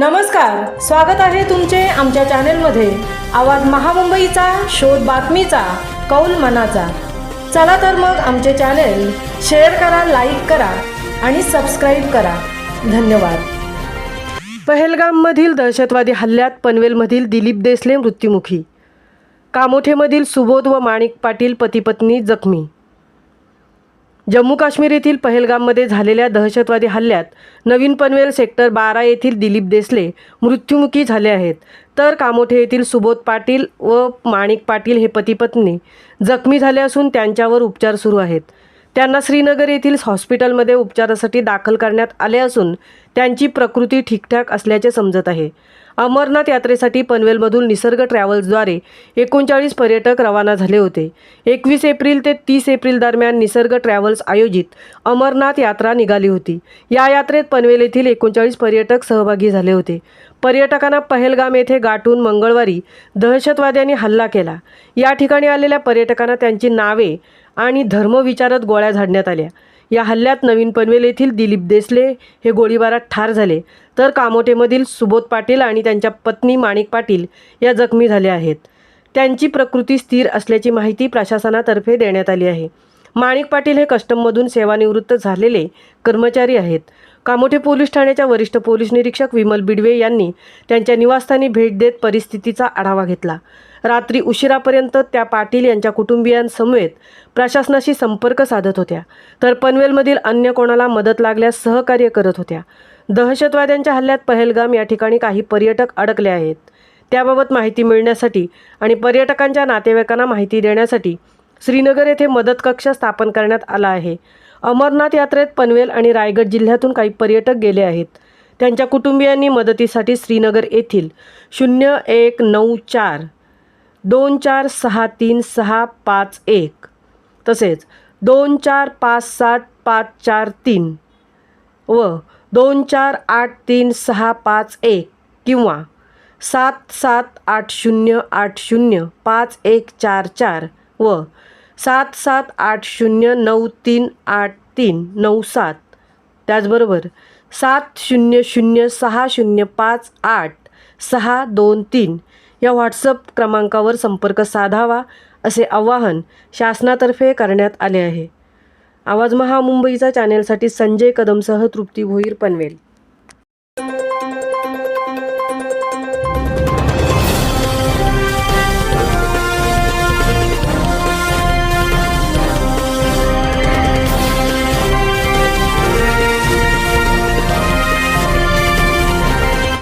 नमस्कार स्वागत आहे तुमचे आमच्या चॅनेलमध्ये. आवाज महामुंबईचा शोध बातमीचा कौल मनाचा. चला तर मग आमचे चॅनेल शेअर करा लाईक करा आणि सबस्क्राईब करा. धन्यवाद. पहलगाममधील दहशतवादी हल्ल्यात पनवेलमधील दिलीप देसले मृत्युमुखी. कामोठेमधील सुबोध व माणिक पाटील पतीपत्नी जखमी. जम्मू काश्मीर येथील पहलगाममध्ये झालेल्या दहशतवादी हल्ल्यात नवीन पनवेल सेक्टर बारा येथील दिलीप देसले मृत्युमुखी झाले आहेत. तर कामोठे येथील सुबोध पाटील व माणिक पाटील हे पतीपत्नी जखमी झाले असून त्यांच्यावर उपचार सुरू आहेत. त्यांना श्रीनगर येथील हॉस्पिटलमध्ये उपचारासाठी दाखल करण्यात आले असून त्यांची प्रकृती ठीकठाक असल्याचे समजत आहे. अमरनाथ यात्रेसाठी पनवेलमधून निसर्ग ट्रॅव्हल्सद्वारे एकोणचाळीस पर्यटक रवाना झाले होते. एकवीस एप्रिल ते तीस एप्रिल दरम्यान निसर्ग ट्रॅव्हल्स आयोजित अमरनाथ यात्रा निघाली होती. या यात्रेत पनवेल येथील एकोणचाळीस पर्यटक सहभागी झाले होते. पर्यटकांना पहलगाम येथे गाठून मंगळवारी दहशतवाद्यांनी हल्ला केला. या ठिकाणी आलेल्या पर्यटकांना त्यांची नावे आणि धर्म विचारत गोळ्या झाडण्यात आल्या. या हल्ल्यात नवीन पनवेल येथील दिलीप देसले हे गोळीबारात ठार झाले. तर कामोटेमधील सुबोध पाटील आणि त्यांच्या पत्नी माणिक पाटील या जखमी झाल्या आहेत. त्यांची प्रकृती स्थिर असल्याची माहिती प्रशासनातर्फे देण्यात आली आहे. माणिक पाटील हे कस्टममधून सेवानिवृत्त झालेले कर्मचारी आहेत. कामोठे पोलीस ठाण्याच्या वरिष्ठ पोलीस निरीक्षक विमल बिडवे यांनी त्यांच्या निवासस्थानी भेट देत परिस्थितीचा आढावा घेतला. रात्री उशिरापर्यंत त्या पाटील यांच्या कुटुंबियांसमवेत प्रशासनाशी संपर्क साधत होत्या. तर पनवेलमधील अन्य कोणाला मदत लागल्यास सहकार्य करत होत्या. दहशतवाद्यांच्या हल्ल्यात पहलगाम या ठिकाणी काही पर्यटक अडकले आहेत. त्याबाबत माहिती मिळण्यासाठी आणि पर्यटकांच्या नातेवाईकांना माहिती देण्यासाठी श्रीनगर येथे मदत कक्ष स्थापन करण्यात आला आहे. अमरनाथ यात्रेत पनवेल आणि रायगड जिल्ह्यातून काही पर्यटक गेले आहेत. त्यांच्या कुटुंबियांनी मदतीसाठी श्रीनगर येथील शून्य एक नऊ चार दोन चार सहा तीन सहा पाच एक तसेच दोन चार पाच सात पाच चार तीन व दोन चार आठ तीन सहा पाच एक किंवा सात सात आठ शून्य आठ शून्य पाच एक चार चार व सात सात आठ शून्य नऊ तीन आठ तीन नऊ सात. त्याचबरोबर सात शून्य शून्य सहा शून्य पाच आठ सहा दोन तीन या व्हॉट्सअप क्रमांकावर संपर्क साधावा असे आवाहन शासनातर्फे करण्यात आले आहे. आवाज महामुंबईचा चॅनेलसाठी संजय कदमसह तृप्ती भोईर पनवेल.